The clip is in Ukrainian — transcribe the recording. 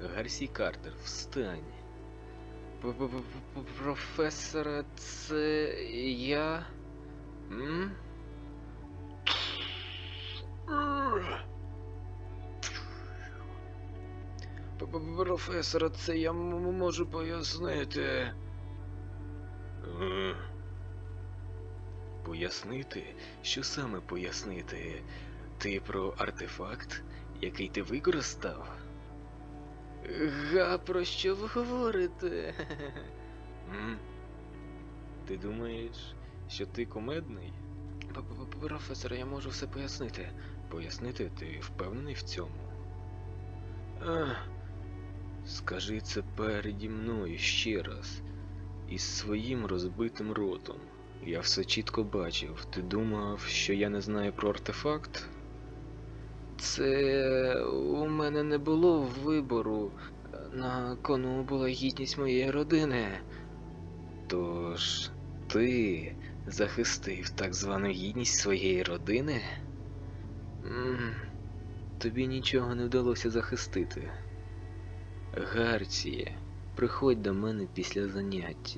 Гарсі Картер, встань. П- п- п- п- Професоре, це я. М? П- п- Професоре, це я можу пояснити. Е, Пояснити? Що саме пояснити? Ти про артефакт, який ти використав? Га, про що ви говорите? М? Ти думаєш, що ти кумедний? П- п- п- я можу все пояснити. Пояснити, ти впевнений в цьому? Ах, скажи це переді мною ще раз. Із своїм розбитим ротом. Я все чітко бачив. Ти думав, що я не знаю про артефакт? Це у мене не було вибору. На кону була гідність моєї родини. Тож ти захистив так звану гідність своєї родини? Тобі нічого не вдалося захистити. Гарціє, приходь до мене після заняття.